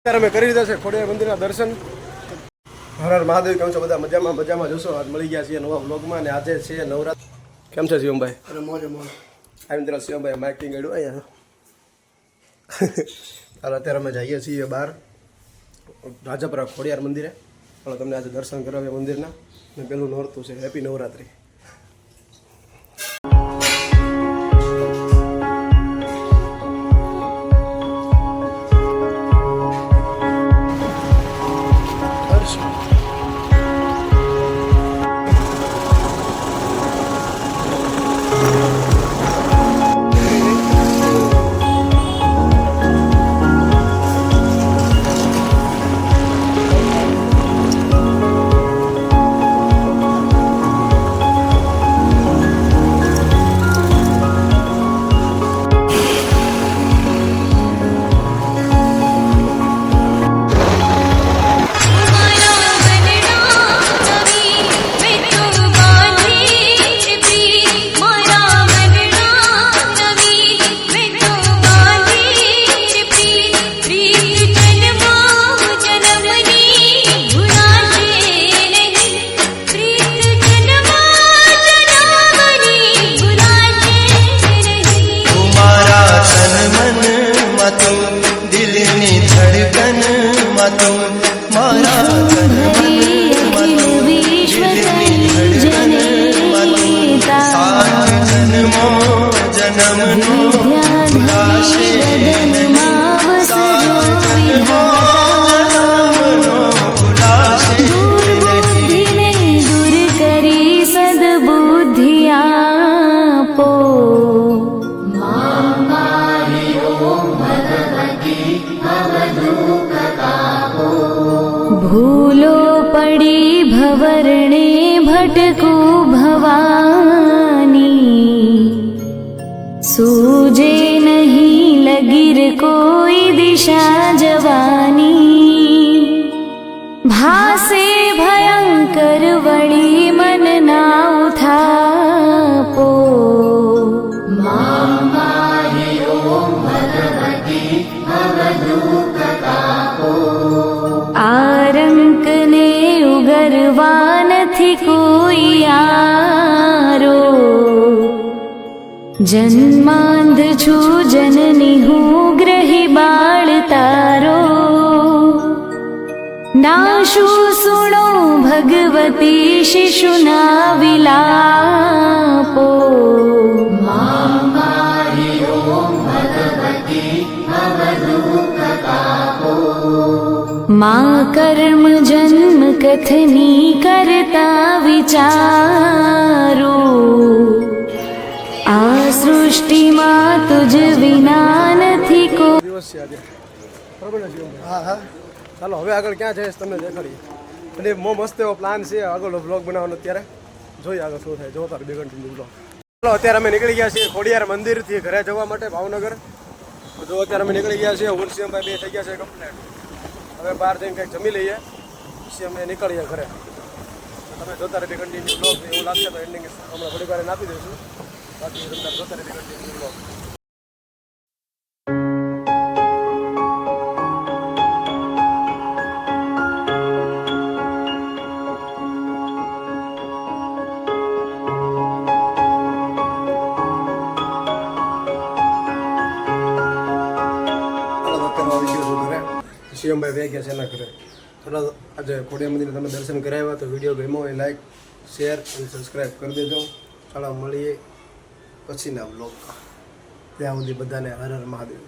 અત્યારે અમે કરી લીધા છે ખોડિયાર મંદિરના દર્શન. હર હર મહાદેવ કેમ છો? બધા મજામાં? મજામાં જોશો? આજ મળી ગયા છીએ નવા બ્લોગમાં અને આજે છે નવરાત્ર કેમ છે શિવમભાઈ? અરે મોજે મોજ. આવી મિત્રો શિવમભાઈ માઇકિંગ એડું અહીંયા હાલ અત્યારે અમે જઈએ છીએ બહાર રાજાપુરા ખોડિયાર મંદિરે. પણ તમને આજે દર્શન કરાવ્યા મંદિરના. અને પેલું નોરતું છે હેપી નવરાત્રી. أمة भासे भयंकर वळी मन ना मनना पो आरंक ने गरवारो जन्मन्ध छु जननि हूँ ग्रहि बाण तारो। તારો सुणो સુણો ભગવતી શિશુના વિલાપો મા કર્મ જન્મ કથની કરતા વિચારો આ સૃષ્ટિમાં તુજ વિના નથી ચાલો, હવે આગળ ક્યાં જઈશ તમને દેખાડીએ. અને મો મસ્ત એવો પ્લાન છે આગળ બ્લોગ બનાવવાનો અત્યારે. જોઈએ આગળ શું થાય. જોતા બે કન્ટિન્યુ બ્લોગ ચાલો, અત્યારે અમે નીકળી ગયા છીએ ખોડિયાર મંદિરથી ઘરે જવા માટે ભાવનગર. જો અત્યારે અમે નીકળી ગયા છીએ હુરસિંહભાઈ બે થઈ ગયા છે કમ્પ્લેટ હવે બહાર જઈને કંઈક જમી લઈએ. પછી અમે નીકળીએ ઘરે. તમે જોતા રહે કન્ટિન્યુ બ્લોગ એવું લાગશે તો એન્ડિંગ હમણાં થોડી વાર આપી દઈશું. બાકી જોતા રહે કન્ટિન્યુ બ્લોગ અત્યારે આવી શિવમભાઈ ગયા છે એના ઘરે. થોડા આજે ખોડિયા મંદિરે તમે દર્શન કરાવ્યા તો વીડિયો ગમ્યો હોય લાઈક શેર અને સબસ્ક્રાઈબ કરી દેજો. ચાલો મળીએ પછીના બ્લોગમાં ત્યાં સુધી બધાને હર હર મહાદેવ.